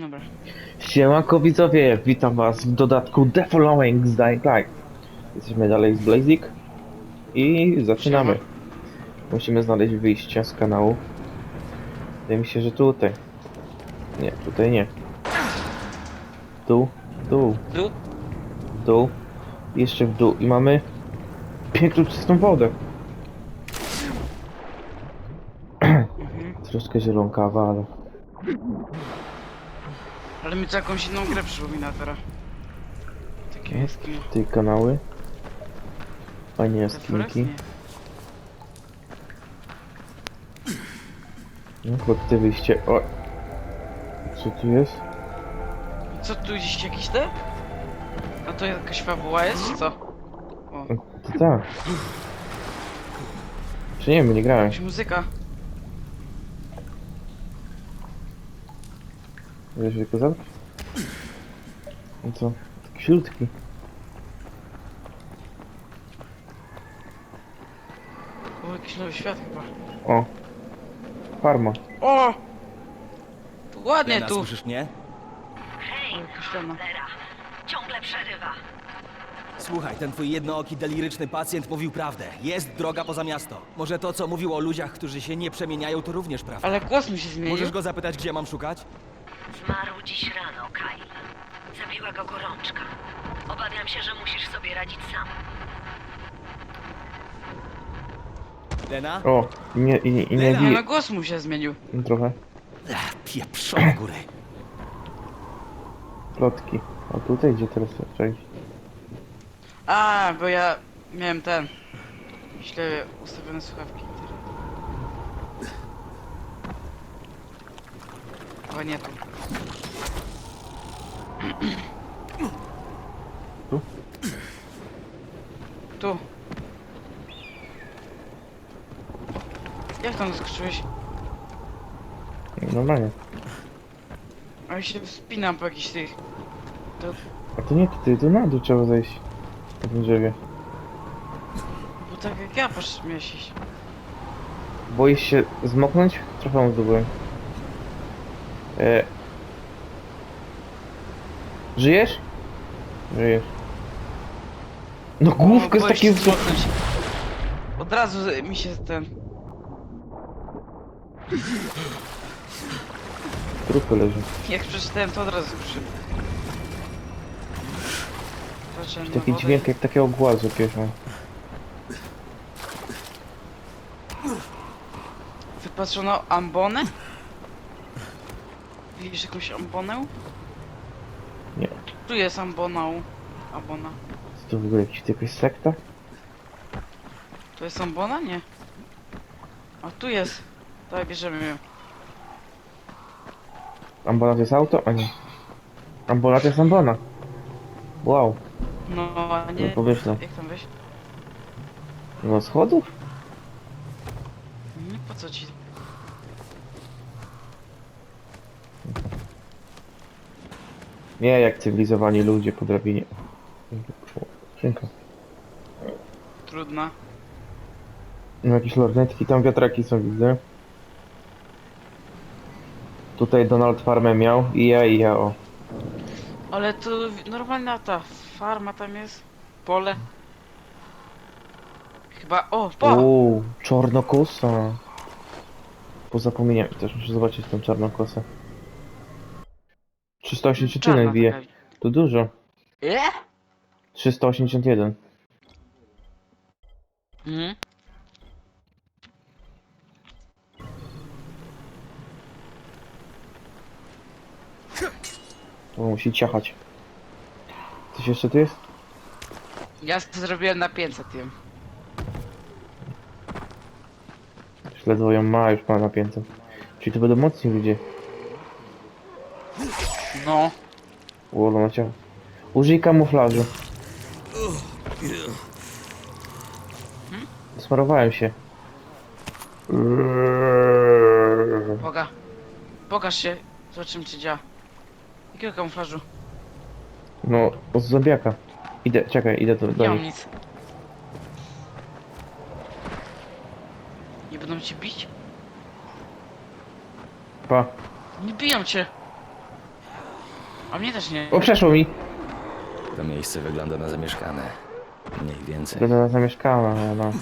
Dobra. Siemanko widzowie, witam was w dodatku The Following z Dying Light. Jesteśmy dalej z Blazik i zaczynamy. Siema. Musimy znaleźć wyjście z kanału. Wydaje mi się, że tutaj. Nie, tutaj nie. Dół, dół, Tu? dół, jeszcze w dół i mamy piękną czystą wodę. Mhm. Troszkę zielonkawa, ale... Ale mi to jakąś inną grę przypomina teraz. Takie Jest jaskinie. Tej kanały. Fajnie jaskinki. No te wyjście. O! Co tu jest? Co tu gdzieś jakiś te? A to jakaś fabuła jest, czy co? O, To tak. Czy nie, my nie grałem. jakaś muzyka. Wiesz, jak to zabrać? No co? Taki śródki. O, jakiś nowy świat chyba. O! Farma. O! Tu ładnie Lena, tu. słyszysz mnie? O, jakaś lana. Lera ciągle przerywa. Słuchaj, ten twój jednooki deliryczny pacjent mówił prawdę. Jest droga poza miasto. Może to, co mówił o ludziach, którzy się nie przemieniają, to również prawda. Ale głos mi się zmienił. Możesz go zapytać, gdzie mam szukać? Zmarł dziś rano, Kyle. Zabiła go gorączka. Obawiam się, że musisz sobie radzić sam. Lena? O! I nie, i, nie- i nie Lena! Ale głos mu się zmienił. Trochę. Ach, Pieprzone góry. Plotki. A tutaj gdzie teraz przejść? A, bo ja miałem ten. Źle ustawione słuchawki. O nie tu. Tu? Tu. Jak tam skoczyłeś? Normalnie. A ja się wspinam po jakichś tych. To, A to nie tutaj, to na dół trzeba zejść. Na tym drzewie. bo tak jak ja poszedłem iść. Boisz się zmoknąć? Trochę zdobyłem. E... Żyjesz? Żyjesz. No główkę z takim... Od razu mi się ten. Trupy leży. Jak przeczytałem to od razu przy. Patrzę na Taki wodę. dźwięk jak takiego głazu mam. Wypatrzono ambonę? Widzisz jakąś ambonę? Tu jest ambonał. Ambona. Co to w ogóle jakiś, jakaś sekta? To jest ambona? Nie. A tu jest. Dawaj, bierzemy ją. Ambona to jest auto? A nie. Ambona to jest ambona. Wow. No, a nie. No, pomyślę. Jak tam wejść? No schodów? Nie, po co ci? Nie, jak cywilizowani ludzie po drabinie. Skrzynka. Trudna. No jakieś lornetki, tam wiatraki są widzę. Tutaj Donald farmę miał i ja i ja o. Ale to normalna ta farma tam jest. Pole. Chyba. O, po! Uuu, czarnokosa. Po zapomnieniu też muszę zobaczyć tą czarnokosę. 381 Czarna bije. To dużo. Ile? 381. Mhm. To musi ciachać. Coś jeszcze tu jest? Ja zrobiłem na 500 ją. Ledwo ją ma, już ma na 500. Czyli to będą mocni ludzie. No. Na ciało. Użyj kamuflażu. Smarowałem się. Boga. Pokaż się. Zobaczymy czy działa. Jakiego kamuflażu? No, z zombiaka. Idę, czekaj, idę do, Nie do mam nich. nic. Nie będą cię bić? Pa. Nie biją cię. A mnie też nie. O, przeszło mi! To miejsce wygląda na zamieszkane. Mniej więcej. Będę na zamieszkała, no, no.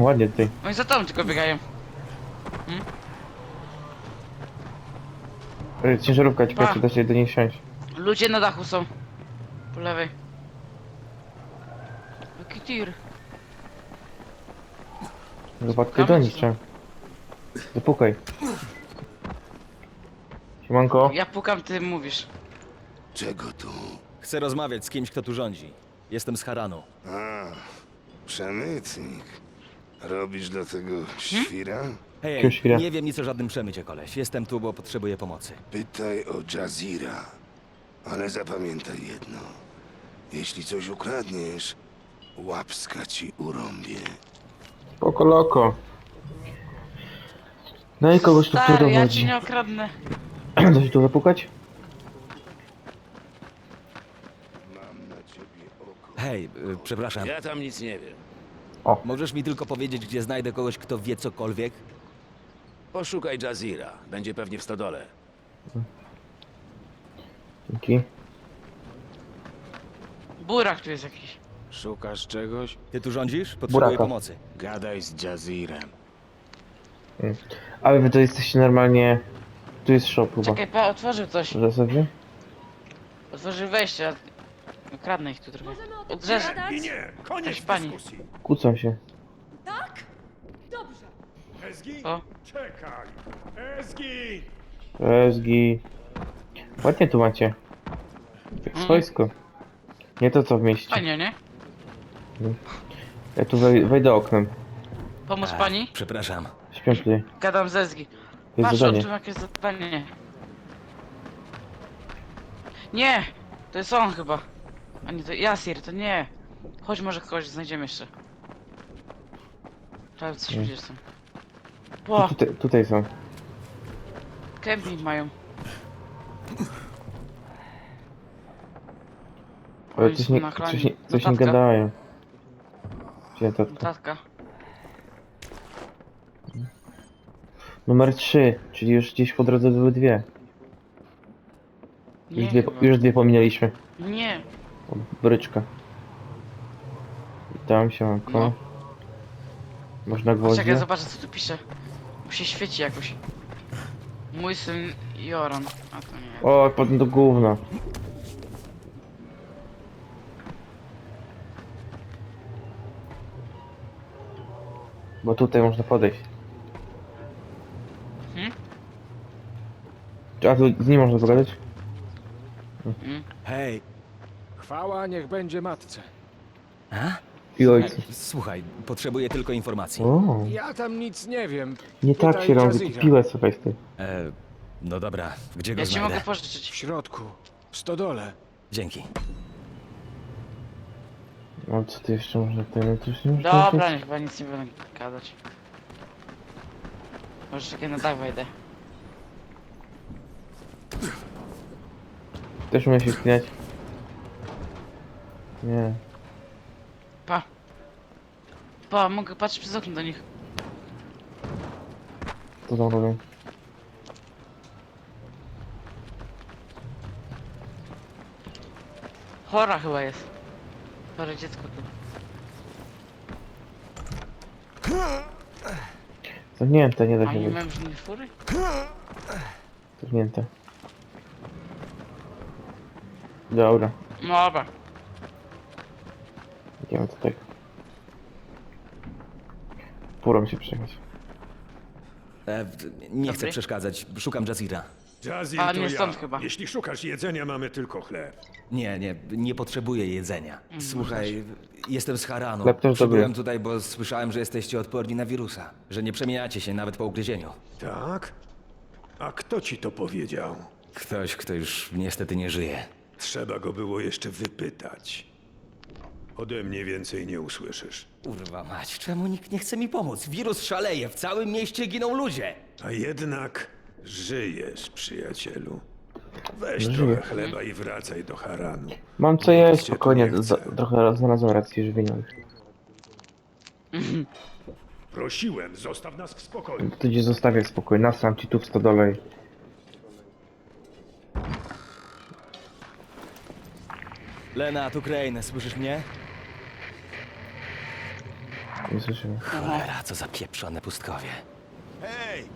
Ładnie tutaj. Oni za tobą tylko biegają. Ej, Ciężarówka, ciekawe Pa. czy da się do niej siąść. Ludzie na dachu są. Po lewej. Jaki tir. Ty Tam do nich trzeba. Zapukaj. Siemanko. Ja pukam, ty mówisz. Czego tu? Chcę rozmawiać z kimś, kto tu rządzi. Jestem z Haranu. A, przemytnik. Robisz do tego świra? Hej, nie wiem nic o żadnym przemycie, koleś. Jestem tu, bo potrzebuję pomocy. Pytaj o Jazira. Ale zapamiętaj jedno. Jeśli coś ukradniesz, łapska ci urąbie. Spoko loko. No i kogoś tu tu Stary, ja ci nie okradnę. Da się tu zapukać? Mam na ciebie oko. Hej, y, przepraszam. Ja tam nic nie wiem. Możesz mi tylko powiedzieć, gdzie znajdę kogoś, kto wie cokolwiek? Poszukaj Jazira. Będzie pewnie w stodole. Dzięki. Burak tu jest jakiś. Szukasz czegoś? Ty tu rządzisz? Potrzebuję Buraka. pomocy. Gadaj z Jazirem. Ale wy to jesteście normalnie... Tu jest shop chyba. Czekaj, pa, otworzył coś. Że sobie? Otworzył wejście. a- Okradnę ich tu trochę. Odrzeż. I nie, koniec pani. dyskusji. Kłócą się. Tak? Dobrze. Ezgi? O. Czekaj. Ezgi! Rezgi. Ładnie tu macie. Jak Mhm. swojsko. Nie to co w mieście. Fajnie, nie? Ja tu wej wejdę oknem. Pomóc pani? Przepraszam. Tutaj. Gadam ze Zgi. To jest Patrz, zadanie. jakieś zadanie. Nie! To jest on chyba. A nie, to Jasir, to nie. Chodź, może kogoś znajdziemy jeszcze. Trzeba coś Nie. widzieć tam. Ło, Tutaj, tutaj są. camping mają. Ale Oni coś są nie, coś nie, coś nie Notatka. gadają. Gdzie to? Notatka. Numer 3, czyli już gdzieś po drodze były dwie. Już Nie, dwie, chyba. już dwie pominęliśmy. Nie. O, bryczka. Witam się, Manko. No. Można Czekaj, gwoździe? zobaczę co tu pisze. Mu się świeci jakoś. Mój syn Joran. A to nie. O, potem do gówna. Bo tutaj można podejść. Hmm? A tu z nim można pogadać? Hej. Chwała niech będzie matce. A? I ojcu. Słuchaj, potrzebuję tylko informacji. O, Ja tam nic nie wiem. nie tak się robi, Jazira. piłę słuchaj z tej. E, no dobra, gdzie go Ja ci znajdę? mogę W pożyczyć. środku. W stodole. Dzięki. No co ty jeszcze można tutaj, no to już nie można Dobra, nie, chyba nic nie będę gadać. Może czekaj na dach wejdę. Też umie się spinać. Nie. Pa. Pa, mogę patrzeć przez okno do nich. Co tam robią? Chora chyba jest. Chore dziecko tu. Zamknięte, nie da A się nie być. mają fury? Zamknięte. Dobra, No dobra. idziemy do tego. Furą się przejechać. E, w- nie chcę Dobry. przeszkadzać. Szukam Jazira. Jazir A, to nie ja. stąd chyba. Jeśli szukasz jedzenia, mamy tylko chleb. Nie, nie, nie potrzebuję jedzenia. Słuchaj, jestem z Haranu. Chleb też Przybyłem tutaj, bo słyszałem, że jesteście odporni na wirusa. Że nie przemieniacie się nawet po ugryzieniu. Tak? A kto ci to powiedział? Ktoś, kto już niestety nie żyje. Trzeba go było jeszcze wypytać. Ode mnie więcej nie usłyszysz. Kurwa mać, czemu nikt nie chce mi pomóc? Wirus szaleje, w całym mieście giną ludzie. A jednak żyjesz, przyjacielu. Weź Żyję. trochę chleba i wracaj do Haranu. Mam co jeść, cię tu spokojnie, nie za, trochę znalazłem rację żywieniowych. Prosiłem, zostaw nas w spokoju. Ty gdzie zostawię spokój, nasram ci tu w stodole. Lena, tu Crane, słyszysz mnie? Nie słyszymy. Cholera, co za pieprzone pustkowie. Hej!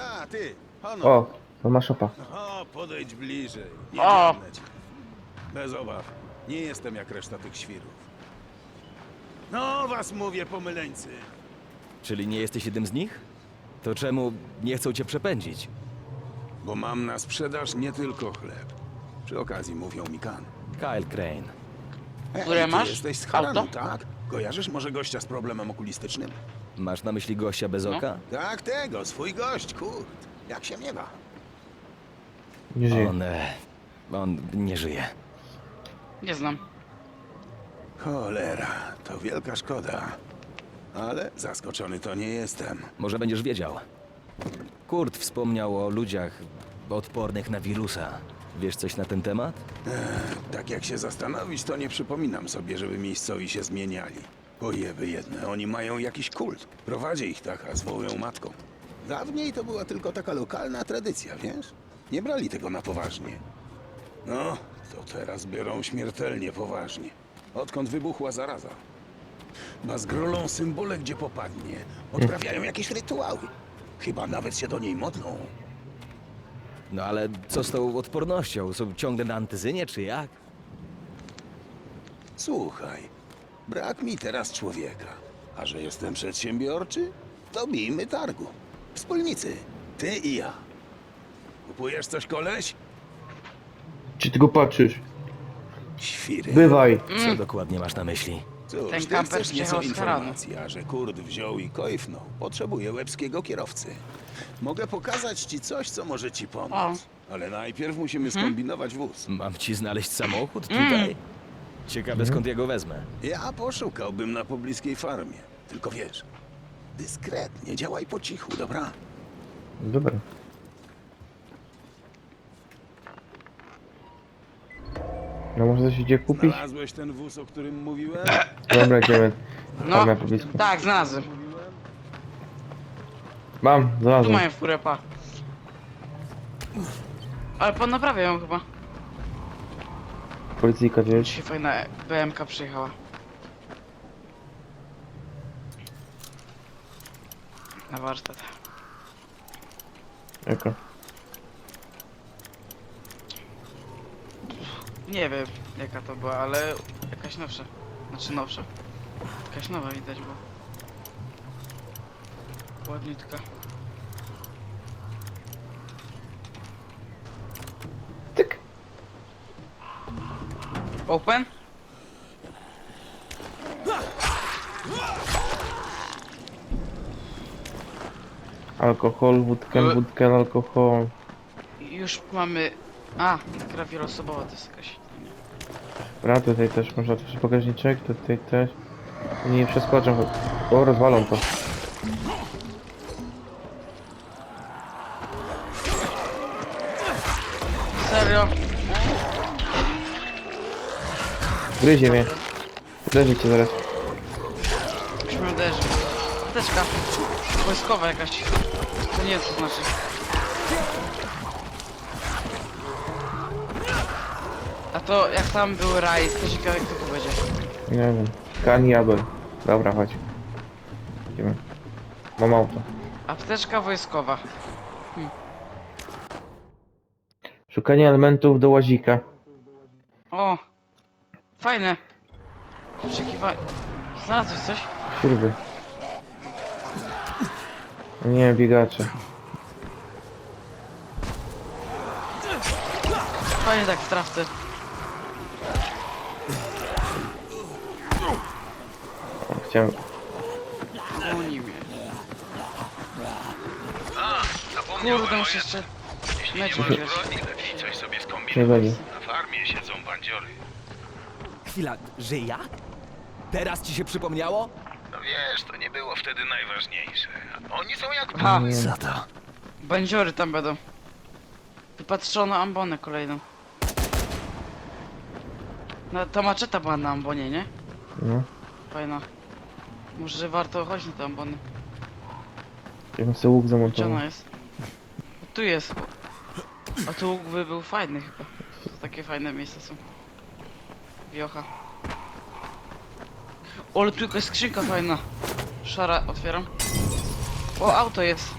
A, ty! O, to ma szopa. O, podejdź bliżej. Nie O! cię. Bez obaw. Nie jestem jak reszta tych świrów. No, was mówię, pomyleńcy. Czyli nie jesteś jednym z nich? To czemu nie chcą cię przepędzić? Bo mam na sprzedaż nie tylko chleb. Przy okazji mówią mi kan. Kyle Crane. Hej, Które ty masz? jesteś z Haranu, Auto? tak? Kojarzysz może gościa z problemem okulistycznym? Masz na myśli gościa bez No. oka? Tak, tego, swój gość, kurt. Jak się miewa? Nie żyje. On, e, on nie żyje. Nie znam. Cholera, to wielka szkoda. Ale zaskoczony to nie jestem. Może będziesz wiedział. Kurt wspomniał o ludziach odpornych na wirusa. Wiesz coś na ten temat? Tak jak się zastanowić, to nie przypominam sobie, żeby miejscowi się zmieniali. Ojeby jedne, oni mają jakiś kult. Prowadzi ich taka, zwołują matką. Dawniej to była tylko taka lokalna tradycja, wiesz? Nie brali tego na poważnie. No, to teraz biorą śmiertelnie poważnie. Odkąd wybuchła zaraza. Bazgrolą symbole, gdzie popadnie. Odprawiają jakieś rytuały. Chyba nawet się do niej modlą. No ale co z tą odpornością? Są ciągle na antyzynie, czy jak? Słuchaj, brak mi teraz człowieka. A że jestem przedsiębiorczy, to bijmy targu. Wspólnicy, ty i ja. Kupujesz coś, koleś? Czy ty go patrzysz? Świry. Bywaj. Co dokładnie masz na myśli? Cóż, Ten ty kamper chcesz nieco przyjechał z Haranu. informacji, a że kurt wziął i kojfnął. Potrzebuję łebskiego kierowcy. Mogę pokazać ci coś, co może ci pomóc. Ale najpierw musimy skombinować wóz. Mam ci znaleźć samochód tutaj? Ciekawe skąd ja go wezmę. Ja poszukałbym na pobliskiej farmie. Tylko wiesz, dyskretnie, działaj po cichu, dobra? Dobra. No może coś idzie kupić? Znalazłeś ten wóz, o którym mówiłem? Dobra, idziemy. No, Tam na poblisko. tak, znalazłem. Mam, Tu znalazłem. mają furę, pa. Ale pan naprawia ją chyba. Policyjka, wiesz? Dzisiaj fajna BMK przyjechała. Na warsztat. Jaka? Nie wiem jaka to była, ale jakaś nowsza. Znaczy nowsza. Jakaś nowa widać była. Ładniutka. Tyk. Open? Alkohol, wódkę, wódkę, alkohol. Już mamy... A, gra wieloosobowa to jest jakaś... Dobra, tutaj też można otworzyć bagażniczek, tutaj też. Nie przeskoczę. O, rozwalą to. Serio? Gryzie mnie. Uderzy cię zaraz. Już mnie uderzy. Apteczka. Wojskowa jakaś. To nie co to znaczy. A to jak tam był raj, to ciekawe kto tu będzie. Nie wiem. Kan jadłem. Dobra, chodź. Idziemy. Mam auto. Apteczka wojskowa. Szukanie elementów do łazika. O! Fajne. Oczekiwanie. Znalazłeś coś? Śruby. Nie, biegacze. Fajnie tak w trawce. O, chciałem... Goni mnie. Kurde, muszę jeszcze... Mecz wygrać. Coś sobie Nie goni. Na farmie siedzą bandziory. Chwila, że jak? Teraz ci się przypomniało? No wiesz, to nie było wtedy najważniejsze. Oni są jak Aha, Co to? bandziory tam będą. Wypatrzono ambonę kolejną. No, ta maczeta była na ambonie, nie? No. Fajna. Może warto chodzić na te ambony. Ja bym sobie łuk Gdzie zamontował. ona jest? Tu jest. A tu by był fajny chyba. To takie fajne miejsca są. Wiocha. O, ale tu jakaś skrzynka fajna. Szara, otwieram. O, auto jest.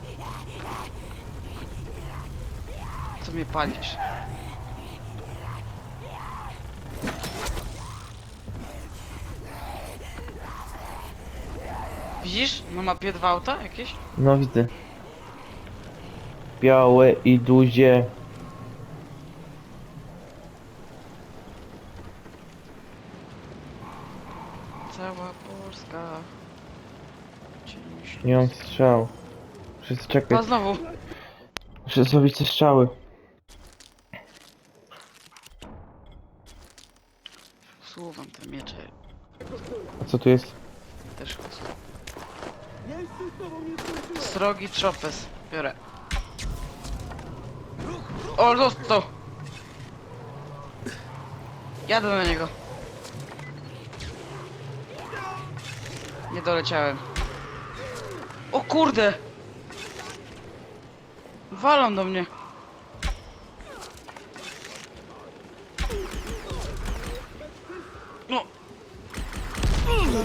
Co mnie palisz? Widzisz? Na mapie dwa auta jakieś? No widzę. Białe i duzie. Nie mam strzał. Muszę czekać. A znowu. Muszę zrobić te strzały. Słowam te miecze A co tu jest? też. Srogi trzopes. Biorę. O, dostał! Jadę na niego. Nie doleciałem. O kurde! Walą do mnie. No.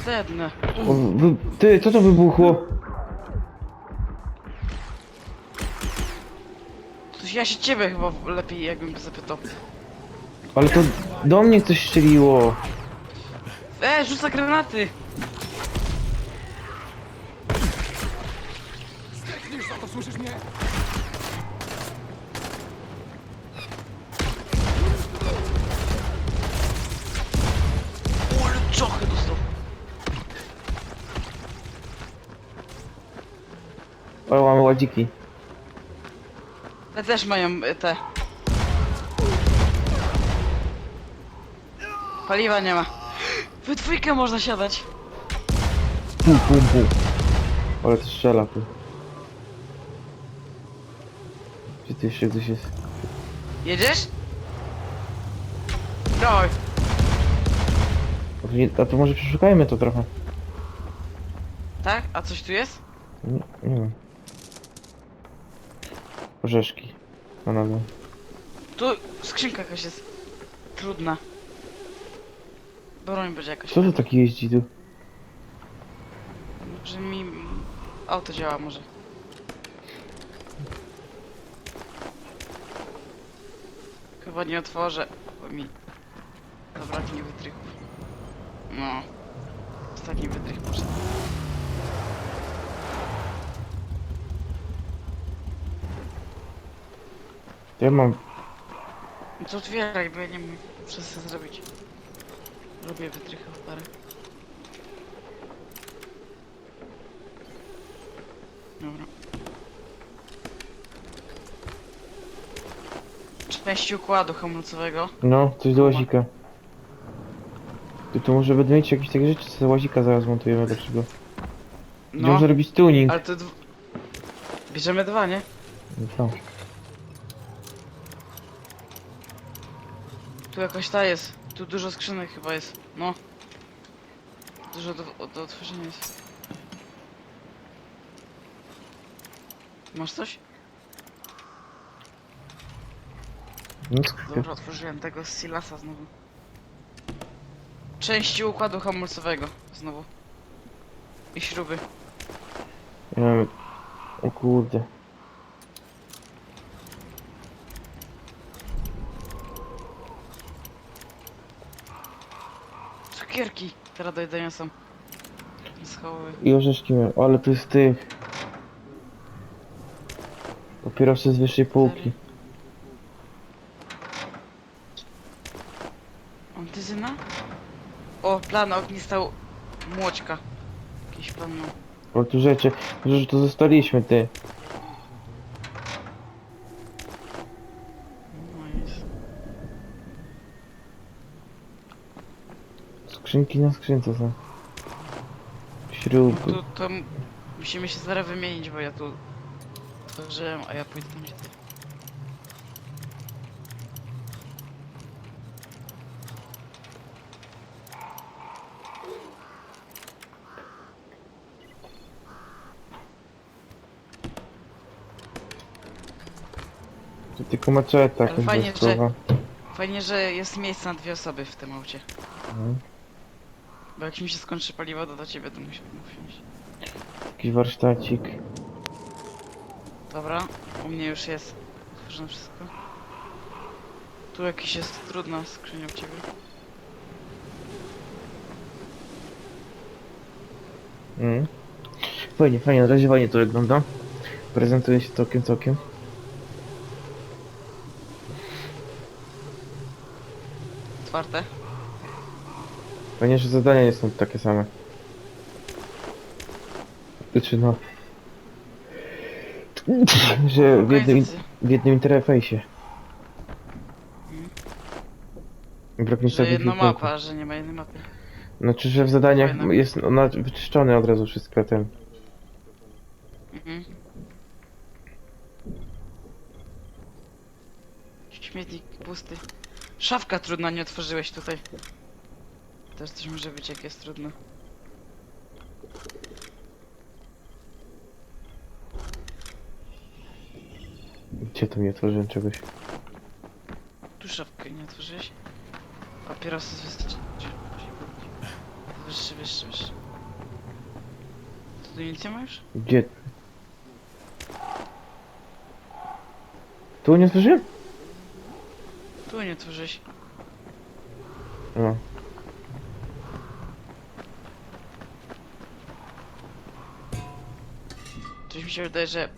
Zadednę. O, wy... Ty, co to wybuchło? Coś ja się ciebie chyba lepiej jakbym zapytał. Ale to do mnie coś strzeliło. E, rzuca granaty! O, ładziki. Te też mają y, te. Paliwa nie ma. We dwójkę można siadać. Pum, pum, pum. Ale to strzela tu. Gdzie tu jeszcze ktoś jest? Jedziesz? Dawaj. A to, nie, a to może przeszukajmy to trochę. Tak? A coś tu jest? Nie, nie wiem. Orzeszki. No nazwę. Tu skrzynka jakaś jest. Trudna. Broń będzie jakaś. Co to taki jeździ tu? Że mi auto działa może. Chyba nie otworzę, bo mi zabraknie wytrychów. No. Ostatni wytrych poszedł. Ja mam... No to otwieraj, bo ja nie wiem, co chcę zrobić. Robię wytrychów parę. Dobra. Części układu hamulcowego. No, coś do łazika. Ty tu może będę mieć jakieś takie rzeczy, co łazika zaraz montujemy lepszego. No, można robić tuning? ale to... dw- Bierzemy dwa, nie? No co? Tu jakaś ta jest. Tu dużo skrzynek chyba jest. No. Dużo do, do otworzenia jest. Masz coś? No. Dobra, otworzyłem tego z Silasa znowu. Części układu hamulcowego znowu. I śruby. Ja. O kurde. Cukierki teraz do jedzenia są. Schały. I orzeszki miałem, ale to jest tych. Papierosy z wyższej półki. Antyzyna? O, plan ognista u- młoćka. Jakiś plan no. O tu rzeczy, że to zostaliśmy ty. skrzynki na skrzynce są. Śruby. No to, to musimy się zaraz wymienić, bo ja tu tworzyłem, a ja pójdę tam gdzie ty. To tylko maczeta, Ale fajnie, że, fajnie, że jest miejsce na dwie osoby w tym aucie. Mhm. Bo jak mi się skończy paliwo, to do ciebie to musi wsiąść. Jakiś warsztacik. Dobra, u mnie już jest otworzone wszystko. Tu jakiś jest trudna skrzynia u ciebie. Mhm. Fajnie, fajnie, na razie fajnie to wygląda. Prezentuje się całkiem, całkiem. Otwarte. Fajnie, że zadania nie są takie same. Znaczy no... Że w jednym, Organizacja. w jednym interfejsie. Brak mi Że sobie jedna mapa, że nie ma jednej mapy. Znaczy, że w zadaniach jest ona wyczyszczone od razu wszystko ten. Mhm. Śmietnik pusty. Szafka trudna, nie otworzyłeś tutaj. Też coś może być, jak jest trudno. Gdzie to nie otworzyłem czegoś? Tu szafkę nie otworzyłeś? Papierosy wystarczy. Wyższy, wyższy, wyższy. Tu nic nie ma już? Gdzie? Tu nie otworzyłem? Tu nie otworzyłeś. No. Się wydaje, że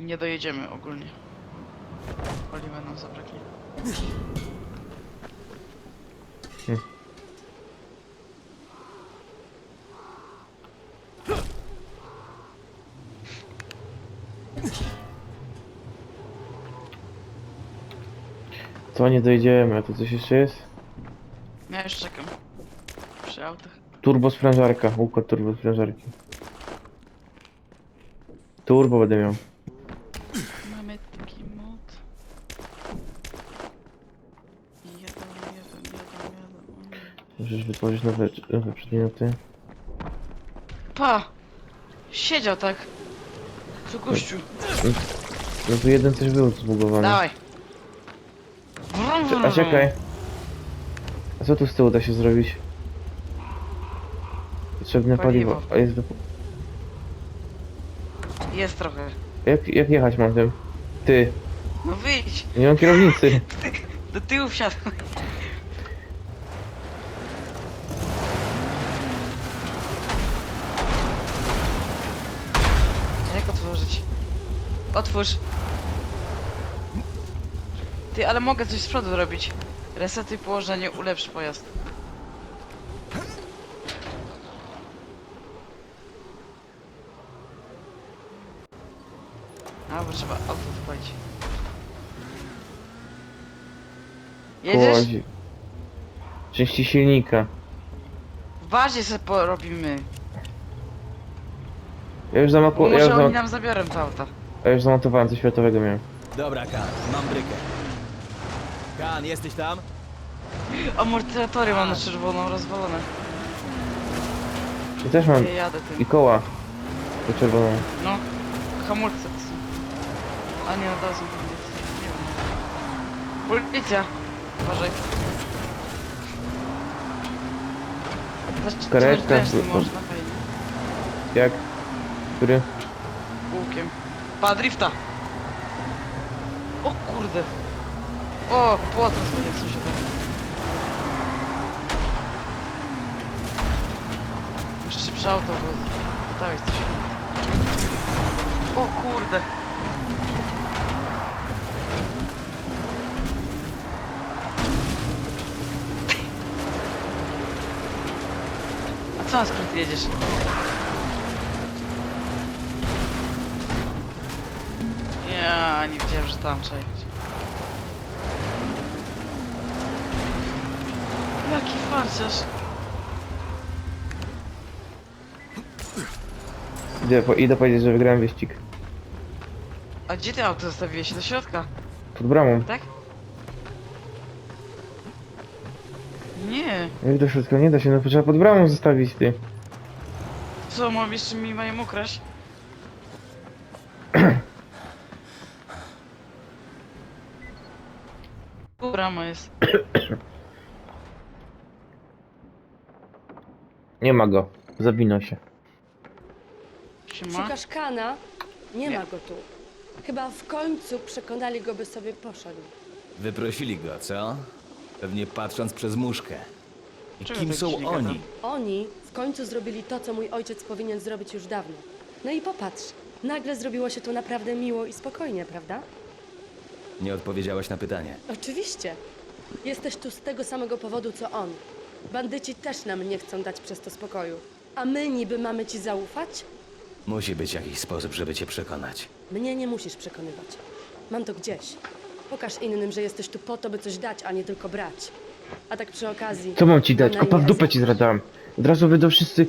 nie dojedziemy ogólnie. Paliwa nam zabraknie. Co nie dojdziemy, a tu coś jeszcze jest? Ja już czekam. Przy autach. Turbo sprężarka, układ turbo sprężarki. Turbo będę miał. Mamy taki mod. Jeden, jeden, jeden, jeden. Możesz wytworzyć nowe, nowe przedmioty. Pa! Siedział tak. Co gościu? No tu jeden coś był zbugowany. Dawaj. Wrum, wrum, A wrum. czekaj. A co tu z tyłu da się zrobić? Potrzebne paliwo. Paliwo. A jest wypo... Jest trochę. jak, jak jechać mam tym? Ty, No wyjdź. nie mam kierownicy. Do tyłu wsiadł. Jak otworzyć? Otwórz. Ty, ale mogę coś z przodu zrobić. Resetuj położenie, ulepsz pojazd. A, bo trzeba auto odpalić. Kołazi. Części silnika. W bazie sobie porobimy. Ja już, zamako... ja, Może już oni nam zabiorą to auto. ja już zamontowałem, coś światowego miałem. Dobra, Kan, mam brykę. Kan, jesteś tam? Amortyzatory mam na czerwoną rozwalone. I też mam Ja jadę i tym. koła. To czerwoną. No, hamulce to są. A nie, od razu. Nie wiem. Policja! Uważaj. Znaczy, Karetka, to- można, fajnie. Jak? Który? Łukiem. Pa, drifta! O kurde! O, rozwalił coś tam. Jeszcze szybsze auto, bo pytałeś coś. O kurde! Co na skrót jedziesz? Ja nie wiedziałem, że tam trzeba jechać. Jaki farciarz. Idę, po... Idę powiedzieć, że wygrałem wyścig. A gdzie ty auto zostawiłeś? Do środka, Pod bramą. tak? Nie. Jak do środka nie da się, no trzeba pod bramą zostawić ty. Co, mam jeszcze mi mają ukraść? brama jest. Nie ma go. Zawinął się. Siema. Szukasz Kana? Nie, Nie. ma go tu. Chyba w końcu przekonali go, by sobie poszedł. Wyprosili go, co? Pewnie patrząc przez muszkę. I Czego kim tak są oni? Oni w końcu zrobili to, co mój ojciec powinien zrobić już dawno. No i popatrz, nagle zrobiło się tu naprawdę miło i spokojnie, prawda? Nie odpowiedziałeś na pytanie. Oczywiście. Jesteś tu z tego samego powodu, co on. Bandyci też nam nie chcą dać przez to spokoju. A my niby mamy ci zaufać? Musi być jakiś sposób, żeby cię przekonać. Mnie nie musisz przekonywać. Mam to gdzieś. Pokaż innym, że jesteś tu po to, by coś dać, a nie tylko brać. A tak przy okazji... Co mam ci dać? Kopa w dupę ci zradałem. Od razu będą wszyscy,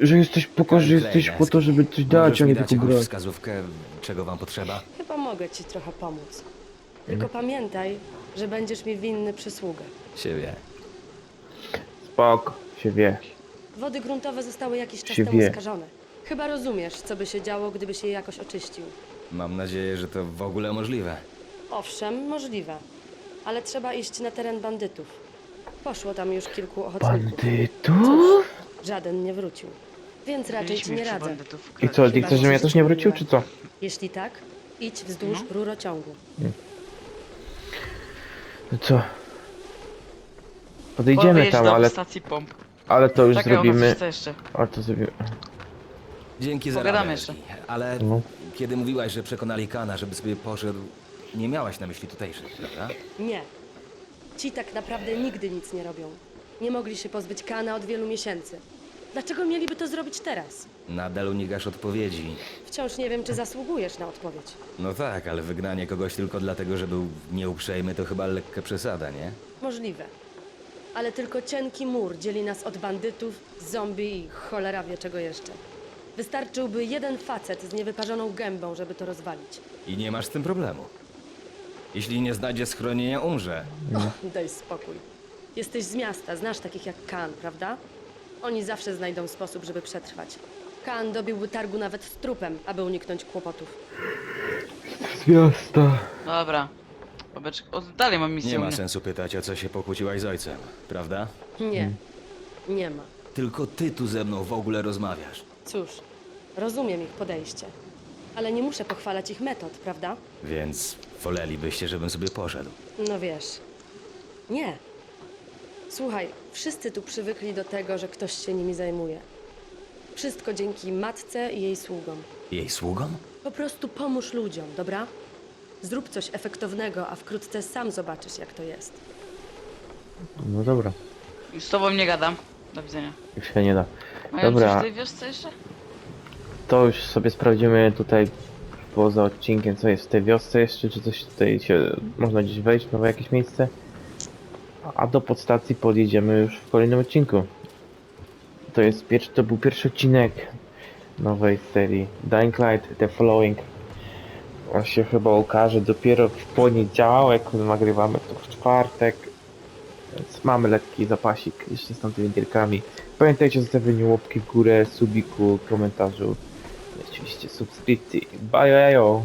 że jesteś po to, że jesteś po to, żeby coś dać, a nie tylko grać. wskazówkę, czego wam potrzeba? Chyba mogę ci trochę pomóc. Tylko pamiętaj, że będziesz mi winny przysługę. Siebie. Spok, się wie. Wody gruntowe zostały jakiś czas Się temu wie. skażone. Chyba rozumiesz, co by się działo, gdybyś je jakoś oczyścił. Mam nadzieję, że to w ogóle możliwe. Owszem, możliwe. Ale trzeba iść na teren bandytów. Poszło tam już kilku ochotników. Bandytów? Żaden nie wrócił. Więc raczej ci nie przy radzę. bandytów. I co, ty chcesz, żebym ja też nie wrócił, czy co? Jeśli tak, idź wzdłuż No. rurociągu. No co? Podejdziemy Powiedz tam, ale, stacji pomp. ale to już Czekaj, ona zrobimy. coś chce jeszcze. Ale to zrobimy. Dzięki za Pogadamy radę, jeszcze. Ale No. kiedy mówiłaś, że przekonali Kana, żeby sobie poszedł, nie miałaś na myśli tutejszych, prawda? Nie. Ci tak naprawdę nigdy nic nie robią. Nie mogli się pozbyć Kana od wielu miesięcy. Dlaczego mieliby to zrobić teraz? Nadal unikasz odpowiedzi. Wciąż nie wiem, czy zasługujesz na odpowiedź. No tak, ale wygnanie kogoś tylko dlatego, że był nieuprzejmy, to chyba lekka przesada, nie? Możliwe. Ale tylko cienki mur dzieli nas od bandytów, zombie i cholera wie czego jeszcze. Wystarczyłby jeden facet z niewyparzoną gębą, żeby to rozwalić. I nie masz z tym problemu. Jeśli nie znajdzie schronienia, umrze. O, daj spokój. Jesteś z miasta, znasz takich jak Kan, prawda? Oni zawsze znajdą sposób, żeby przetrwać. Kan dobiłby targu nawet z trupem, aby uniknąć kłopotów. Z miasta. Dobra. Bobeczek, o, dalej mam misję Nie u ma mnie. sensu pytać, o co się pokłóciłaś z ojcem, prawda? Nie, nie ma. Tylko ty tu ze mną w ogóle rozmawiasz. Cóż, rozumiem ich podejście. Ale nie muszę pochwalać ich metod, prawda? Więc wolelibyście, żebym sobie poszedł. No wiesz. Nie. Słuchaj, wszyscy tu przywykli do tego, że ktoś się nimi zajmuje. Wszystko dzięki matce i jej sługom. Jej sługą? Po prostu pomóż ludziom, dobra? Zrób coś efektownego, a wkrótce sam zobaczysz, jak to jest. No dobra, Z tobą nie gadam. Do widzenia. już się nie da. Mają Dobra. coś w tej wiosce jeszcze? To już sobie sprawdzimy tutaj poza odcinkiem, co jest w tej wiosce jeszcze, czy coś tutaj się można gdzieś wejść, nowe jakieś miejsce. A do podstacji podjedziemy już w kolejnym odcinku. To jest pierwszy, to był pierwszy odcinek nowej serii Dying Light The Following. On się chyba ukaże dopiero w poniedziałek, kiedy nagrywamy to w czwartek. Więc mamy lekki zapasik jeszcze z tamtymi gierkami. Pamiętajcie o zostawieniu łapki w górę, subiku, komentarzu. Oczywiście subskrypcji. Bye, bye, bye.